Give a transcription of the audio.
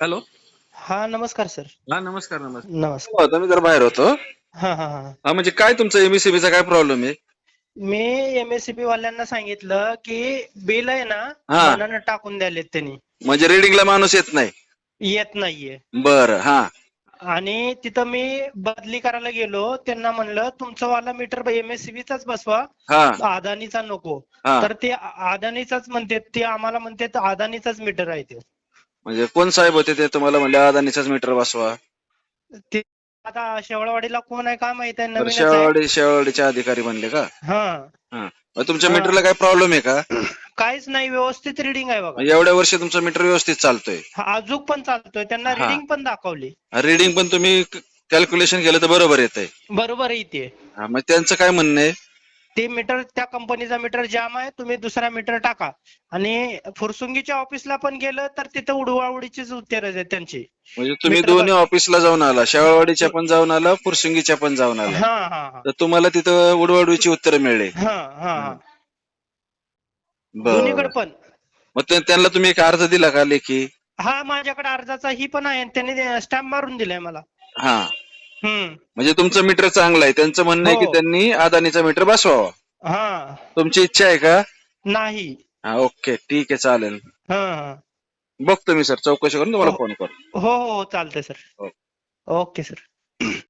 Hello. हा नमस्कार sir. हा नमस्कार नमस्कार. नमस्कार. आता मी जर बाहेर होतो. हा हा हा. हा म्हणजे काय तुमचं एमएससीबी चा काय प्रॉब्लेम आहे? मी एमएससीबी वाल्यांना सांगितलं की बिल आहे ना हा. मनानं टाकून द्यालेत त्यांनी. म्हणजे रिडिंगला माणूस येत नाही. येत नाहीये. बरं हा. आणि तिथं मी बदली करायला गेलो त्यांना म्हणलं तुमचं वाला मीटर एमएससीबीचाच बसवा. हा. अदानीचा नको. हा. तर ते अदानीचाच म्हणते ते आम्हाला म्हणते अदानीचाच मीटर आहे ते. म्हणजे कोण साहेब होते ते तुम्हाला म्हणले अदानीचाच मीटर बसवा. ते आता शेवळवाडीला कोण आहे का माहीत आहे तर नवीनच आहे. शेवाळवाडी शेवाळवाडीचे अधिकारी म्हणले का? हा. हा. मग तुमच्या हा. मीटरला काय प्रॉब्लेम आहे का? काहीच नाही व्यवस्थित रिडिंग आहे बघा. एवढ्या वर्षी तुमचं मीटर व्यवस्थित चालतोय. हा, अजून पण चालतोय. त्यांना हा. रिडिंग पण दाखवली. रिडिंग पण तुम्ही कॅल्क्युलेशन केलं तर बरोबर येतंय. बरोबर आहे इथे हा मग त्यांचं काय म्हणणं आहे? ते मीटर त्या कंपनीचा मीटर जाम आहे तुम्ही दुसरा मीटर टाका. आणि फुरसुंगीच्या ऑफिसला पण गेलं तर तिथं उडवाउडीचीच उत्तर आहेत त्यांची. म्हणजे तुम्ही मीटर दोन्ही ऑफिसला जाऊन आला शेवाळवाडीच्या पण जाऊन आला फुरसुंगीच्या पण जाऊन आला. हा हा हा. तर तुम्हाला तिथं उडवाडवीची उत्तरं मिळले. हा हा हा. दोन्हीकडे बरं पण. मग ते- त्यांना तुम्ही एक अर्ज दिला का लेखी? हा माझ्याकडे अर्जाचा ही पण आहे त्यांनी स्टॅम्प मारून दिलाय मला. हा. म्हणजे तुमचं मीटर चांगलं आहे. त्यांचं म्हणणं आहे की हो. त्यांनी अदानीचा मीटर बसवावा. हा. तुमची इच्छा आहे का? नाही. हा ओके. ठीक आहे चालेल. हा. हा बघतो मी सर. चौकशी करून तुम्हाला हो. फोन करतो. हो हो. चालतंय सर. हो. Okay sir.